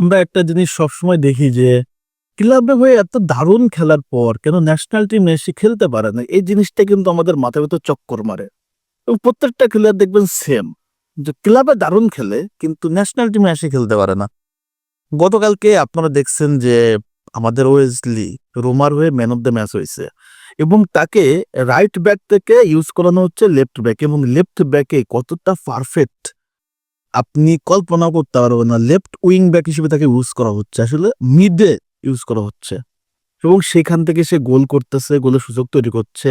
আমরা একটা জিনিস সবসময় দেখি যে, ক্লাবে হয়ে এত দারুণ খেলার পর কেন ন্যাশনাল টিম এসে খেলতে পারে না? এই জিনিসটা কিন্তু আমাদের মাথার ভিতর চক্কর মারে। এবং প্রত্যেকটা খেলোয়াড় দেখবেন সেম যে ক্লাবে দারুণ খেলে, কিন্তু ন্যাশনাল টিমে এসে খেলতে পারে না। গতকালকে আপনারা দেখছেন যে, আমাদের ওয়েসলি রোমার হয়ে ম্যান অফ দ্য ম্যাচ হয়েছে। এবং তাকে রাইট ব্যাক থেকে ইউজ করানো হচ্ছে লেফট ব্যাক এবং লেফট ব্যাকে কতটা পারফেক্ট আপনি কল্পনা করতে পারবেন না, লেফট উইং ব্যাক হিসেবে তাকে ইউজ করা হচ্ছে, আসলে মিডে ইউজ করা হচ্ছে। এবং সেখান থেকে সে গোল করতেছে, গোলের সুযোগ তৈরি করছে,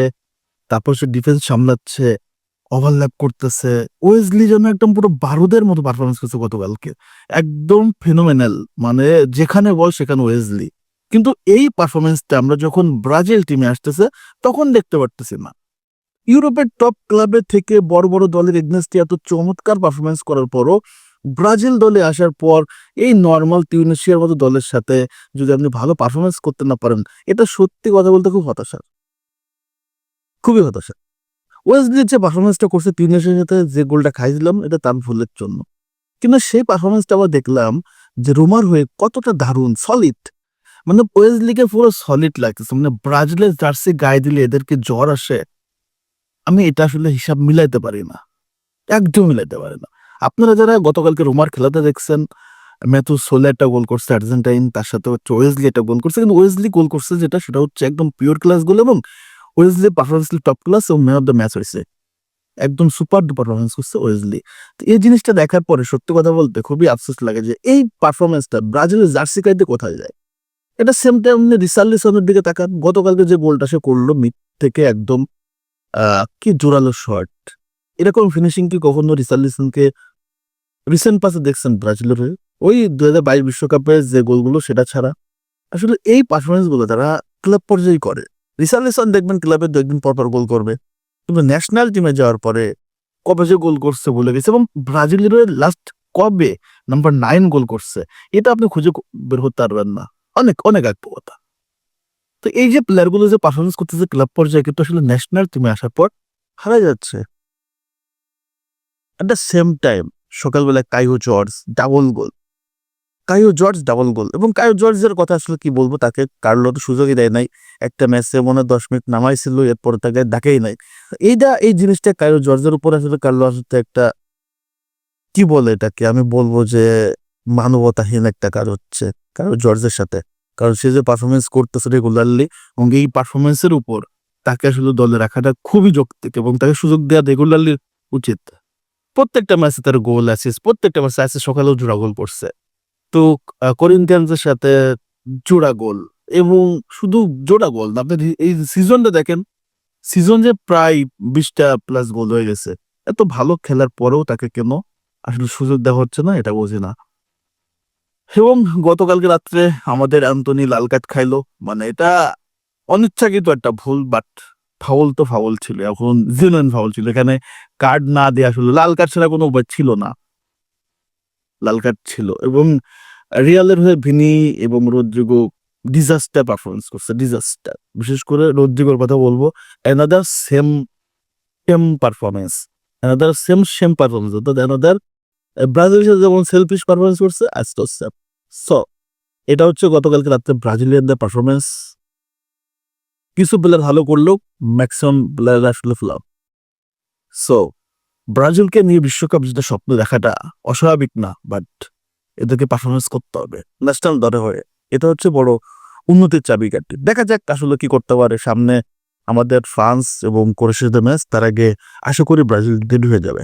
তারপর সে ডিফেন্স সামলাচ্ছে ওভারল্যাপ করতেছে। ওয়েজলি যেন একদম পুরো বারুদের মতো পারফরমেন্স করছে গতকালকে। একদম ফেনোমেনাল মানে যেখানে বল সেখানে ওয়েজলি কিন্তু এই পারফরমেন্সটা আমরা যখন ব্রাজিল টিমে আসতেছে, তখন দেখতে পারতেছি না। ইউরোপের টপ ক্লাবের থেকে বড় বড় দলের এগনেস্টে এত চমৎকার পারফরমেন্স করার পরও ব্রাজিল দলে আসার পর এই নর্মাল টিউনিশিয়ার মতো দলের সাথে যদি আপনি ভালো পারফরমেন্স করতে না পারেন, এটা সত্যি কথা বলতে খুব হতাশার। খুবই হতাশা ওয়েস্টলির যে পারফরমেন্সটা করছে টিউনিশিয়ার সাথে, যে গোলটা খাইছিলাম, এটা তার ভুলের জন্য। কিন্তু সেই পারফরমেন্সটা আবার দেখলাম যে রোমার হয়ে কতটা দারুণ সলিড মানে ওয়েস্টলিকে পুরো সলিড লাগতেছে মানে ব্রাজিলের জার্সি গায়ে দিলে এদেরকে জ্বর আসে। আমি এটা আসলে হিসাব মিলাইতে পারি না। একদম মিলাইতে পারি না। আপনারা যারা গতকালকে রোমার খেলাতে দেখছেন, ম্যাথু সোলে একটা গোল করছে, আর্জেন্টাইন তার সাথে হচ্ছে ওয়েসলি একটা গোল করছে, কিন্তু ওয়েসলি গোল করছে যেটা, সেটা হচ্ছে একদম পিওর ক্লাস গোল এবং ওয়েসলি পারফরমেন্স টপ ক্লাস এবং ম্যান অফ দ্য ম্যাচ হয়েছে। একদম সুপার পারফরমেন্স করছে ওয়েসলি। তো এই জিনিসটা দেখার পরে সত্যি কথা বলতে খুবই আফসোস লাগে যে এই পারফরমেন্সটা ব্রাজিলের জার্সি কাইতে কোথায় যায়? এটা সেম টাইম রিসার্লিসনের দিকে তাকান, গতকালকে যে গোলটা সে করল মিড থেকে একদম কি জোরালো শট এরকম ফিনিশিং কি কখনো রিসার্লিসনকে রিসেন্ট পাসে দেখছেন ব্রাজিলের? ওই দু হাজার বাইশ বিশ্বকাপের যে গোলগুলো, সেটা ছাড়া। আসলে এই পারফরমেন্সগুলো তারা ক্লাব পর্যায়ে করে, রিসার্লিসন দেখবেন ক্লাবে দু একদিন পর পর গোল করবে। কিন্তু ন্যাশনাল টিমে যাওয়ার পরে কবে যে গোল করছে বলে গেছে। এবং ব্রাজিলের লাস্ট কবে নাম্বার নাইন গোল করছে, এটা আপনি খুঁজে বের হতে পারবেন না। অনেক অনেক কথা তো এই যে প্লেয়ারগুলো যে পারফরমেন্স করতেছে ক্লাব পর্যায়ে কিন্তু আসলে ন্যাশনাল টিমে আসার পর হারা যাচ্ছে। অ্যাট দ্য সেম টাইম সকালবেলা Caio Jorge double goal Caio Jorge double goal এবং কাইও জর্জের কথা আসলে কি বলব? তাকে কার্লো তো সুযোগই দেয় নাই। একটা ম্যাচে মনে দশ মিনিট নামাইছিল, এরপর তাকে ডাকেই নাই। এইটা, এই জিনিসটা কাইও জর্জের উপর আসলে কার্লো আসলে একটা কি বলে এটাকে? আমি বলব যে মানবতাহীন একটা কাজ হচ্ছে কারও জর্জের সাথে। কারণ সে যে পারফরমেন্স করতেছে রেগুলারলি এবং এই পারফরমেন্সের উপর তাকে আসলে দলে রাখাটা খুবই যৌক্তিক এবং তাকে সুযোগ দেওয়া রেগুলারলি উচিত। প্রত্যেকটা ম্যাচে তার গোল অ্যাসিস প্রত্যেকটা ম্যাচে অ্যাসিস সকালেও জোড়া গোল করছে। তো করিন্থিয়ান্সের সাথে জোড়া গোল এবং শুধু জোড়া গোল আপনি এই সিজনটা দেখেন সিজন যে প্রায় বিশটা প্লাস গোল হয়ে গেছে, এত ভালো খেলার পরেও তাকে কেন আসলে সুযোগ দেওয়া হচ্ছে না, এটা বোঝে না। এবং গতকালকে রাত্রে আমাদের অ্যান্টনি লাল কার্ড খাইলো। মানে এটা অনিচ্ছাকৃত একটা ভুল বাট ফাউল তো ফাউল ছিল। এখন জেনুইন ফাউল ছিল। এখানে কার্ড না দিয়ে আসলে লাল কার্ড ছাড়া কোনো উপায় ছিল না। লাল কার্ড ছিল এবং রিয়ালের হয়ে ভিনি এবং রদ্রিগো ডিজাস্টার পারফরমেন্স করছে ডিজাস্টার বিশেষ করে রদ্রিগোর কথা বলব another same same performance another same same performance অর্থাৎ অ্যানাদার ব্রাজিলের সাথে যেমন সেলফিশ পারফরমেন্স করছে আজকে সেম সো এটা হচ্ছে গতকালকে রাত্রে ব্রাজিলিয়ানদের পারফরমেন্স কিছু প্লেয়ার ভালো করলেও ম্যাক্সিমাম প্লেয়ার আসলে ফ্লপ সো ব্রাজিলকে নিয়ে বিশ্বকাপ যেটা স্বপ্ন দেখাটা অস্বাভাবিক না বাট এদেরকে পারফরমেন্স করতে হবে ন্যাশনাল দলে হয়ে। এটা হচ্ছে বড় উন্নতির চাবিকাঠি। দেখা যাক আসলে কি করতে পারে। সামনে আমাদের ফ্রান্স এবং ক্রোয়েশিয়াদের ম্যাচ তার আগে আশা করি ব্রাজিল হয়ে যাবে।